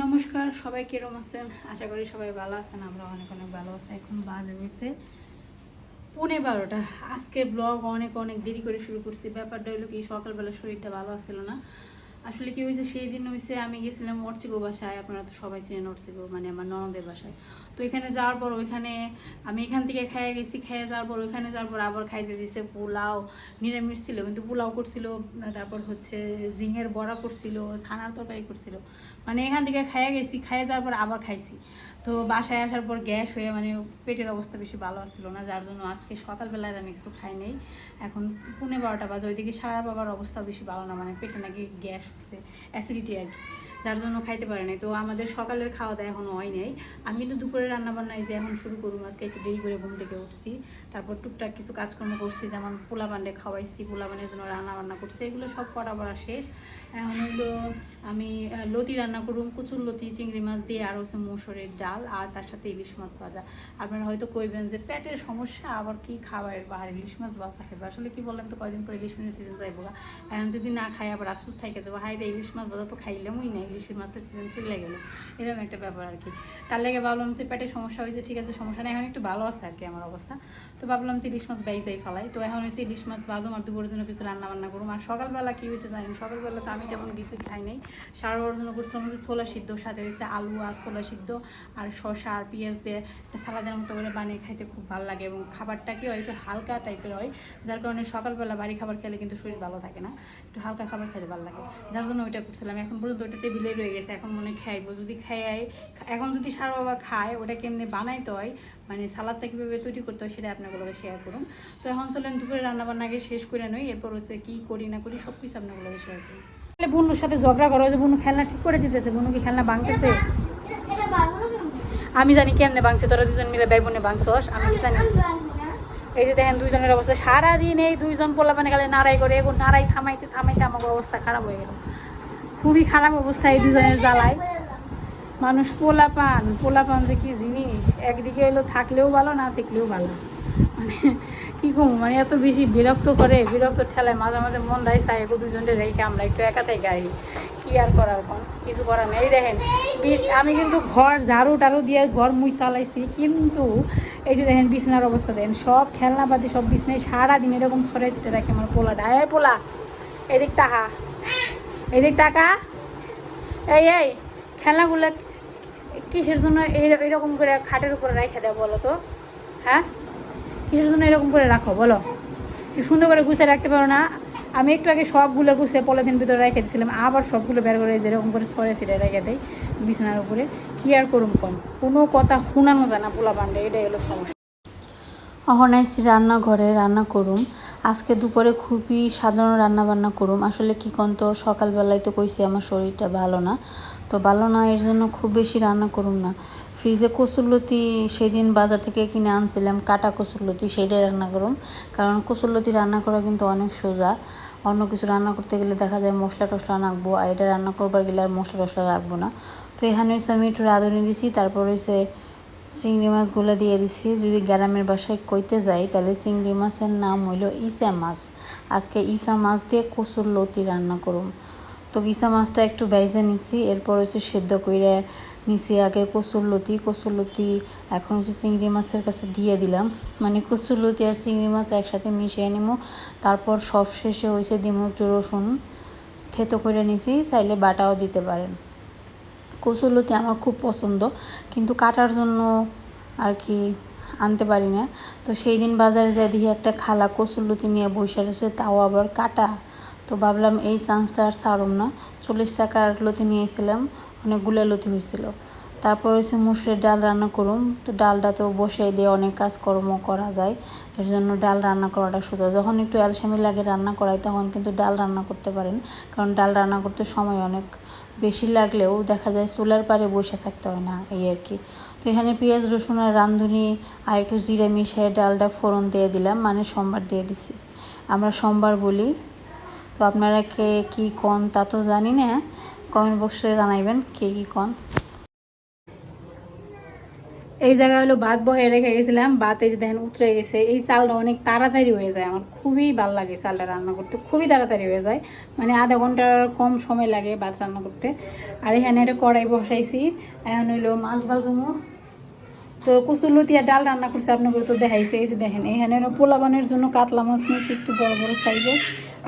নমস্কার সবাই কিরম আছেন আশা করি সবাই ভালো আছেন, আমরা অনেক অনেক ভালো আছি, এখন বাজে হয়েছে পুনে বারোটা। আজকে ব্লগ অনেক অনেক দেরি করে শুরু করছি, ব্যাপারটা হলো কি, সকালবেলা শরীরটা ভালো আসছিল না। আসলে কি হয়েছে, সেই দিন হয়েছে, আমি গেছিলাম অর্চিগো বাসায়, আপনারা তো সবাই চেনেন অর্চিগো মানে আমার ননদের বাসায়। তো এখানে যাওয়ার পর ওইখানে আমি এখান থেকে খেয়ে গেছি, খেয়ে যাওয়ার পর ওইখানে যাওয়ার পর আবার খাইতে দিছে পোলাও, নিরামিষ ছিল, কিন্তু পোলাও করছিল, তারপর হচ্ছে ঝিঙের বড়া করছিল, ছানার তরকারি করছিল। মানে এখান থেকে খাইয়ে গেছি খাইয়ে যাওয়ার পর আবার খাইছি। তো বাসায় আসার পর গ্যাস হয়ে মানে পেটের অবস্থা বেশি ভালো আসছিল না, যার জন্য আজকে সকালবেলায় আমি কিছু খাই নেই। এখন পুনে বারোটা বাজে, ওইদিকে সারা বাবার অবস্থা বেশি ভালো না মানে পেটে নাকি গ্যাস হচ্ছে, অ্যাসিডিটি আর কি। যার জন্য খাইতে পারে নাই। তো আমাদের সকালের খাওয়া দাওয়া এখনও হয় নাই। আমি কিন্তু দুপুরে রান্না বান্না এই যে এখন শুরু করুম আজকে একটু দেরি করে ঘুম থেকে উঠছি। তারপর টুকটাক কিছু কাজকর্ম করছি, যেমন পোলা বান্ডে খাওয়াইছি পোলা বানের জন্য রান্না বান্না করছি। এগুলো সব করা বড়া শেষ। এখন হলো আমি লতি রান্না করুম কুচুর লতি, চিংড়ি মাছ দিয়ে, আর হচ্ছে মসুরের ডাল, আর তার সাথে ইলিশ মাছ ভাজা। আপনারা হয়তো কইবেন যে, পেটের সমস্যা, আবার কি খাবার? আর ইলিশ মাছ ভাজা খাবে আসলে কি বলেন তো, কয়দিন পর ইলিশ মাছের সিজন যাইব এখন যদি না খাই, আবার আফসোস থাকে যাব হাই রে ইলিশ মাছ ভাজা তো খাইলামই না ইলিশ মাছের সিজন চলে গেল। এরকম একটা ব্যাপার আর কি। তার লেগে ভাবলাম যে পেটের সমস্যা হয়েছে, ঠিক আছে, সমস্যা নেই। এখন একটু ভালো আছে আর কি আমার অবস্থা। তো ভাবলাম যে, ইলিশ মাছ যাই ফেলাই। তো এখন হচ্ছে ইলিশ মাছ বাজম আর দুপুরের জন্য কিছু রান্না বান্না করুম। আর সকালবেলা কি হয়েছে জানি সকালবেলা তো আমি তেমন কিছু খাই নাই। সারা ওর জন্য করছিলাম হচ্ছে ছোলা সিদ্ধ, সাথে হচ্ছে আলু আর ছোলা সিদ্ধ, আর শসা আর পেঁয়াজ দিয়ে একটা সালাদের মতো করে বানিয়ে খাইতে খুব ভালো লাগে। এবং খাবারটা কি হয়, একটু হালকা টাইপের হয়, যার কারণে সকালবেলা বাড়ি খাবার খেলে কিন্তু শরীর ভালো থাকে না। একটু হালকা খাবার খেতে ভালো লাগে। যার জন্য ওইটা করছিলাম। এখন পর্যন্ত ওইটা টেবিলে রয়ে গেছে, এখন মনে খাইবো। যদি খাই, এখন যদি সারা বাবা খায়, ওটা কেমনি বানাইতে হয় মানে সালাদটা কীভাবে তৈরি করতে হয় সেটা আপনাগুলোকে শেয়ার করুন তো এখন চলেন দুপুরে রান্না বান্না আগে শেষ করে নই, এরপর হচ্ছে কী করি না করি সব কিছু আপনাগুলোকে শেয়ার করি তাহলে বুনুর সাথে ঝগড়া করো যে বুনু খেলনা ঠিক করে দিতেছে, বুনু কি খেলনা ভাঙতেছে? আমি জানি কেমনে ভাঙছে, তোরা দুজন মিলে ভাই বোনে ভাঙছস, আমি জানি। এই যে দেখেন দুইজনের অবস্থা, সারাদিন এই দুইজন পোলা মানে গেলে নাড়াই করে এখন নাড়াই থামাইতে থামাইতে আমার অবস্থা খারাপ হয়ে গেল। খুবই খারাপ অবস্থা এই দুজনের জ্বালায়। মানুষ পোলা পান পোলা পান যে কি জিনিস? একদিকে এলো থাকলেও ভালো, না থাকলেও ভালো। মানে কি কম মানে এত বেশি বিরক্ত করে, বিরক্ত ঠেলায় মাঝে মাঝে মন দেয় চাই এগো দুজনটা রেখে আমরা একটু একাতেই গাই কি আর করার কোন? কিছু করার নেই। দেখেন আমি কিন্তু ঘর ঝাড়ু টাড়ু দিয়ে ঘর মুই চালাইছি, কিন্তু এই যে দেখেন বিছনার অবস্থা দেখেন, সব খেলনাপাতি সব বিছনায় সারাদিন এরকম ছড়াই ছিটে রাখে আমার পোলাটা। এই পোলা, এদিক টাকা এদিক টাকা এই এই খেলনাগুলো কিসের জন্য এরকম করে খাটের উপরে রেখে দেয় বলো তো? হ্যাঁ? কিসের জন্য এরকম করে রাখো বলো? সুন্দর করে গুছিয়ে রাখতে পারো না? আমি একটু আগে সবগুলো গুছিয়ে পলিথিন ভিতরে রেখে দিয়েছিলাম, আবার সবগুলো বের করে যেরকম করে সরে ছিটে রেখে দেয় বিছানার উপরে। কি আর করুম কম? কোনো কথা শুনানো যায় না পোলা পান্ডে এটাই হলো সমস্যা। অহনাইসি রান্নাঘরে রান্না করুম। আজকে দুপুরে খুবই সাধারণ রান্না বান্না করুম। আসলে কি কোন তো সকালবেলায় তো কইছি আমার শরীরটা ভালো না। তো ভালো না, এর জন্য খুব বেশি রান্না করুম না। ফ্রিজে কসুরলতি সেদিন বাজার থেকে কিনে আনছিলাম, কাটা কসুরলতি সেইটাই রান্না করুম। কারণ কসুরলতি রান্না করা কিন্তু অনেক সোজা। অন্য কিছু রান্না করতে গেলে দেখা যায় মশলা টশলা রাখব আর এটা রান্না করবার গেলে আর মশলা টশলা রাখব না। তো এখানে হচ্ছে আমি একটু রাঁধুনি দিছি, তারপর হচ্ছে চিংড়ি মাছগুলো দিয়ে দিছি। যদি গ্রামের বাসায় কইতে যাই, তাহলে চিংড়ি মাছের নাম হইল ইসা মাছ। আজকে ইসা মাছ দিয়ে কচুর লতি রান্না করুম। তো ইসা মাছটা একটু বাইজে নিছি, এরপর হচ্ছে সেদ্ধ করে নিছি আগে কচুর লতি। কচুর লতি এখন হচ্ছে চিংড়ি মাছের কাছে দিয়ে দিলাম। মানে কচুর লতি আর চিংড়ি মাছ একসাথে মিশিয়ে নিমু। তারপর সব শেষে হয়েছে দিমু একটু রসুন। থেতো করে নিছি, চাইলে বাটাও দিতে পারেন। কচুরলতি আমার খুব পছন্দ, কিন্তু কাটার জন্য আর কি আনতে পারি না। তো সেই দিন বাজারে যাই দিয়ে একটা খালা কচুলতি নিয়ে বসে রয়েছে, তাও আবার কাটা। তো ভাবলাম এই চান্সটা আর ছাড়ুম না। চল্লিশ টাকার লতি নিয়েছিলাম অনেকগুলো লতি হয়েছিল। তারপর হচ্ছে মুসুরের ডাল রান্না করুম। তো ডালটা তো বসে দিয়ে অনেক কাজকর্ম করা যায়। এর জন্য ডাল রান্না করাটা সোজা। যখন একটু অ্যালসামি লাগে রান্না করাই, তখন কিন্তু ডাল রান্না করতে পারেন। কারণ ডাল রান্না করতে সময় অনেক বেশি লাগলেও দেখা যায় চুলার পারে বসে থাকতে হয় না, এই আর কি। তো এখানে পেঁয়াজ, রসুন আর রাঁধুনি আর একটু জিরে মিশিয়ে ডালটা ফোড়ন দিয়ে দিলাম। মানে সোমবার দিয়ে দিছি। আমরা সোমবার বলি। তো আপনারা কে কী কন তা তো জানি না। কমেন্ট বক্সে জানাইবেন কে কী কন। এই জায়গায় হলো ভাত বহে রেখে গেছিলাম ভাত এই যে দেখেন উতরে গেছে, এই চালটা অনেক তাড়াতাড়ি হয়ে যায় আমার, খুবই ভালো লাগে চালটা রান্না করতে, খুবই তাড়াতাড়ি হয়ে যায় মানে আধা ঘণ্টার কম সময় লাগে ভাত রান্না করতে। আর এখানে একটা কড়াই বসাইছি, এখন হইল মাছ ভাজমো। তো কুচুলতিয়া ডাল রান্না করছে আপনাকে তো দেখাইছে, এই যে দেখেন, এখানে পোলাবানের জন্য কাতলা মাছ নিয়েছি, একটু বড় বড় সাইজের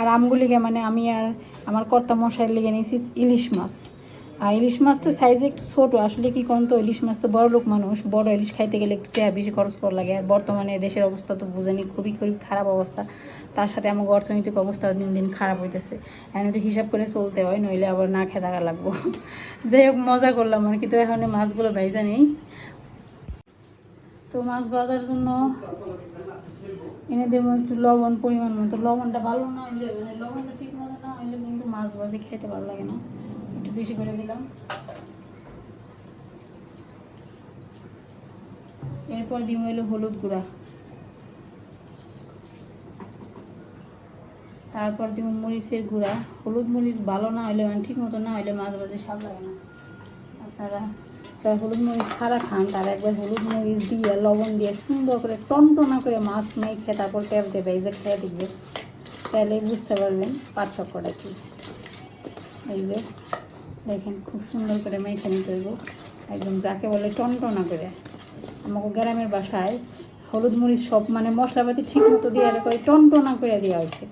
আর আমগুলিকে মানে আমি আর আমার কর্তা মশাই লেগে নিয়েছি ইলিশ মাছ। আর ইলিশ মাছ তো সাইজে একটু ছোটো। আসলে কি কোন তো ইলিশ মাছ তো বড় লোক মানুষ। বড় ইলিশ খাইতে গেলে একটু টাকা বেশি খরচ করা লাগে। আর বর্তমানে দেশের অবস্থা তো বুঝেনি, খুবই খুবই খারাপ অবস্থা। তার সাথে আমার অর্থনৈতিক অবস্থা দিন দিন খারাপ হইতেছে। এখন একটু হিসাব করে চলতে হয়, নইলে আবার না খেয়ে থাকা লাগবো। যাই হোক, মজা করলাম। মানে কিন্তু এখন মাছগুলো ভাইজা নেই। তো মাছ ভাজার জন্য এনে দেবো একটু লবণ পরিমাণ মতো। লবণটা ভালো না হইলে মানে লবণটা ঠিক মতো না হইলে কিন্তু মাছ ভাজি খেতে ভালো লাগে না। বেশি করে দিলাম। এরপর দিব হইল হলুদ গুঁড়া। তারপর দিব মরিচের গুঁড়া। হলুদ মরিচ ভালো না হইলে মানে ঠিক মতো না হইলে মাছ ভাজি স্বাদ না। আপনারা যারা হলুদ মরিচ ছাড়া খান, তারা একবার হলুদ মরিচ দিয়ে, লবণ দিয়ে সুন্দর করে টনটনা করে মাছ মেখে তারপর ট্যাপ দেবে, এই যে খেয়ে দেখবে। তাহলে বুঝতে পারবেন পার্থক্যটা কি। এই যে দেখেন খুব সুন্দর করে মেখে নিতে হইব। একদম যাকে বলে টনটনা করে। আমাকে গ্রামের বাসায় হলুদ মরিচ সব মানে মশলাপাতি ঠিক মতো দিয়ে এরকম টনটনা করে দেওয়া হয়েছে।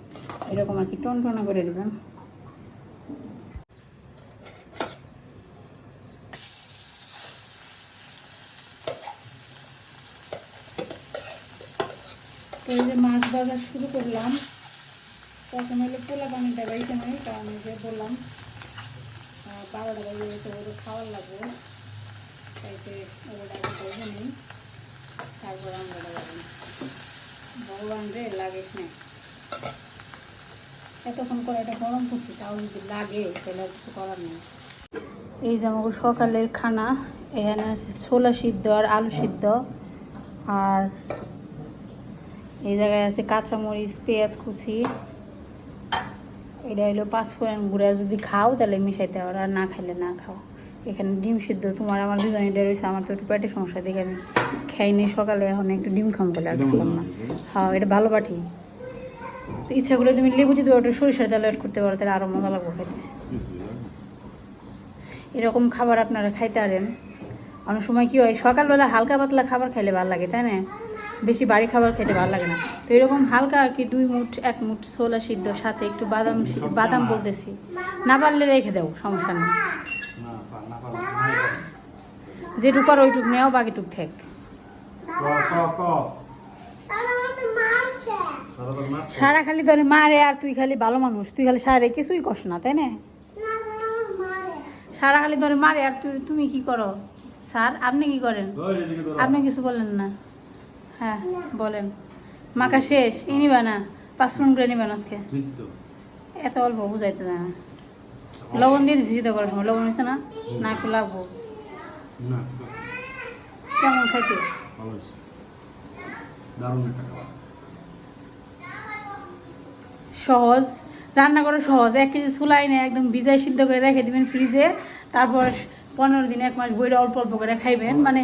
এরকম আর কি টনটনা করে দেবেন। যে মাছ ভাজা শুরু করলাম। হলো পোলা পানিটা বাইতে নয় কারণ যে বললাম খাওয়ার তারপর আমরা ভগবান রে লাগে না এতক্ষণ করে এটা গরম করছি তাও যদি লাগে তাহলে কিছু করার নেই এই যে আমাকে সকালের খানা, এখানে আছে ছোলা সিদ্ধ আর আলু সিদ্ধ। আর এই জায়গায় আছে কাঁচামরিচ, পেঁয়াজ কুচি। এটা হলো পাঁচফোড়ন গুঁড়া যদি খাও তাহলে মিশাইতে হবে আর না খাইলে না খাও। এখানে ডিম সিদ্ধ তোমার আমার দুজনে এটা রয়েছে আমার তো একটু পেটের সমস্যা দেখে আমি খাইনি সকালে এখন একটু ডিম খাম বলে আর ছিলাম না। হ্যাঁ এটা ভালো পাঠি তো ইচ্ছা করলে তুমি লেবু যদি ওটা সরিষার তেল অ্যাড করতে পারো তাহলে আরও মজা লাগবে খাইতে এরকম খাবার আপনারা খাইতে পারেন। অনেক সময় কী হয় সকালবেলা হালকা পাতলা খাবার খাইলে ভালো লাগে তাই না? বেশি বাড়ি খাবার খেতে ভালো লাগে না। তো এরকম হালকা আর কি দুই মুঠ এক মুঠ ছোলা সিদ্ধ সাথে একটু বাদাম বাদাম বলতেছি। না পারলে রেখে দাও সমস্যা নেই। যেটুকু আর ওইটুক নেও বাকিটুক থাক। সারা খালি তোরে মারে আর তুই খালি ভালো মানুষ তুই খালি সারে কিছুই কস না তাই না? সারা খালি তোরে মারে আর তুই তুমি কি করো? স্যার আপনি কি করেন? আপনি কিছু বলেন না। হ্যাঁ বলেন। মাখা শেষ ই নিবা না। করে নিবেন আজকে। এত অল্প বুঝাইতে লবণ দিয়ে দিচ্ছি সিদ্ধ করার সময়। লবণ হয়েছে না? না একটু লাগবো। কেমন খাইতে সহজ। রান্না করা সহজ। এক কেজি চুলাই নেই একদম ভিজাই সিদ্ধ করে রেখে দিবেন ফ্রিজে। তারপর পনেরো দিন এক মাস বইটা অল্প অল্প করে খাইবেন মানে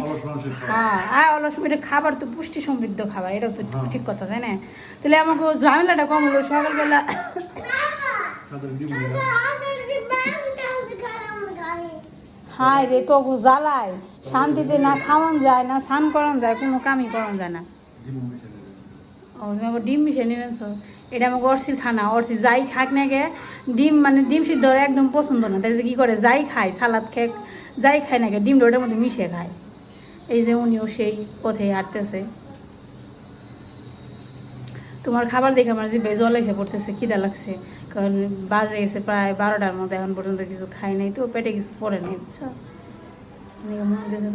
হ্যাঁ আর অলস এটা খাবার তো পুষ্টি সমৃদ্ধ খাবার এটাও তো ঠিক কথা তাই না? তাহলে আমাকে ঝামেলাটা কম হলো সকালবেলা হায় রে তবু জ্বালায়। শান্তিতে না খাওয়ান যায় না স্নান করান যায় কোনো কামই করান যায় না। ও তুমি আবার ডিম মিশিয়ে নেবেন এটা আমাকে অর্সির খানা অর্সি যাই খাক না গে ডিম মানে ডিম সিদ্ধ একদম পছন্দ না। তাই কি করে? যাই খায় সালাদ খেক যাই খায় না গে ডিমটা ওটার মধ্যে মিশে খায়। এই যে উনিও সেই পথে হাঁটতেছে। তোমার খাবার দেখে আমার জিভে জল এসে পড়তেছে, খিদা লাগছে। কারণ বাজে গেছে প্রায় বারোটার মধ্যে, এখন পর্যন্ত কিছু খাই নাই, তো পেটে কিছু পড়ে নেই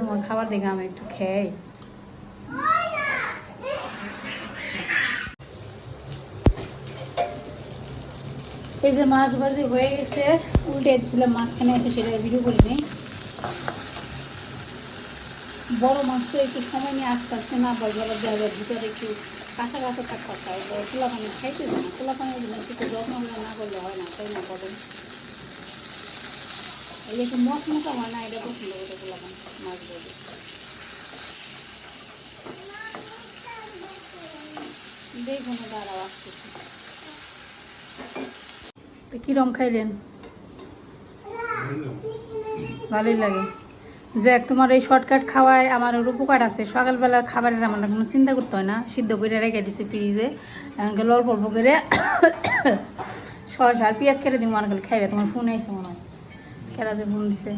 তোমার খাবার দেখে আমি একটু খেয়ে এই যে মাছ ভাজি হয়ে গেছে, উল্টে দিচ্ছিলাম মাঝখানে এসে সেটা ভিডিও করিনি বড় মাছ তো একটু সময় নিয়ে আসতাম হচ্ছে না বা দেওয়ার ভিতরে একটু কাঁচা কাঁচা থাকতে হয় খোলা পানি খাইতে না খোলা পানির জন্য একটু যত্ন না করলে হয় না তাই না বলেন এই একটু মশমশা হয় না এটা পছন্দ করে খোলা পানি মাছ বলে দেখুন দাঁড়াও আসতেছি। কিরম খাইলেন? ভালোই লাগে। যাক তোমার এই শর্টকাট খাওয়ায় আমার ওর উপকার আছে। সকালবেলার খাবারের আমার কোনো চিন্তা করতে হয় না। সিদ্ধ করে রেখে দিছি ফ্রিজে। এমনকি অল্প অল্প করে সস আর পেঁয়াজ কেটে দিব। করলে খাইবে। তোমার ফোন আইসে মনে হয়। যে ফোন দিছে।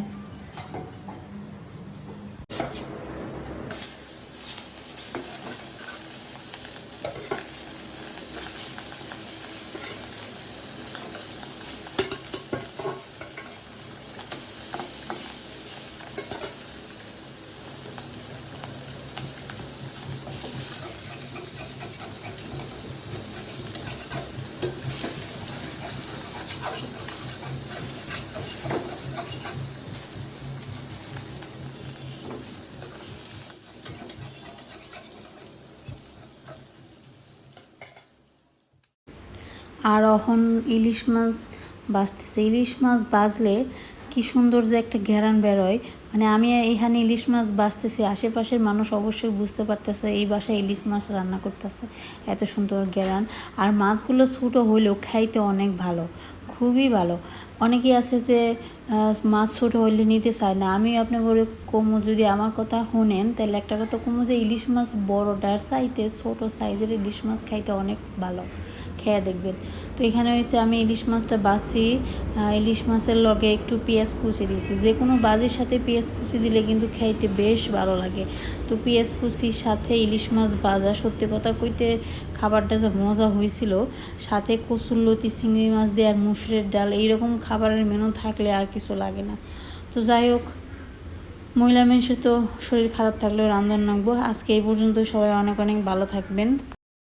আর এখন ইলিশ মাছ বাজতেছে ইলিশ মাছ বাজলে কি সুন্দর যে একটা ঘেরান বেরোয়। মানে আমি এখানে ইলিশ মাছ বাজতেছি আশেপাশের মানুষ অবশ্যই বুঝতে পারতেছে এই বাসায় ইলিশ মাছ রান্না করতেছে। এত সুন্দর ঘেরান। আর মাছগুলো ছোটো হইলেও খাইতে অনেক ভালো, খুবই ভালো। অনেকেই আছে যে মাছ ছোটো হইলে নিতে চায় না। আমি আপনি করে কমু, যদি আমার কথা শোনেন, তাহলে একটা কথা কমু যে, ইলিশ মাছ বড়টার চাইতে ছোটো সাইজের ইলিশ মাছ খাইতে অনেক ভালো। দেখবেন। তো এখানে হয়েছে আমি ইলিশ মাছটা আহ, ইলিশ মাছের লগে একটু পেঁয়াজ কুচি দিয়েছি। যে কোনো বাজির সাথে পেঁয়াজ কুচি দিলে কিন্তু খাইতে বেশ ভালো লাগে। তো পেঁয়াজ কুচির সাথে ইলিশ মাছ বাজা সত্যি কথা কইতে খাবারটা যে মজা হয়েছিল। সাথে কচুরলতি চিংড়ি মাছ দিয়ে আর মুসুরের ডাল এইরকম খাবারের মেনু থাকলে আর কিছু লাগে না। তো যাই হোক মহিলা মানুষের তো শরীর খারাপ থাকলেও রান্ধন নাকবো আজকে এই পর্যন্ত সবাই অনেক অনেক ভালো থাকবেন।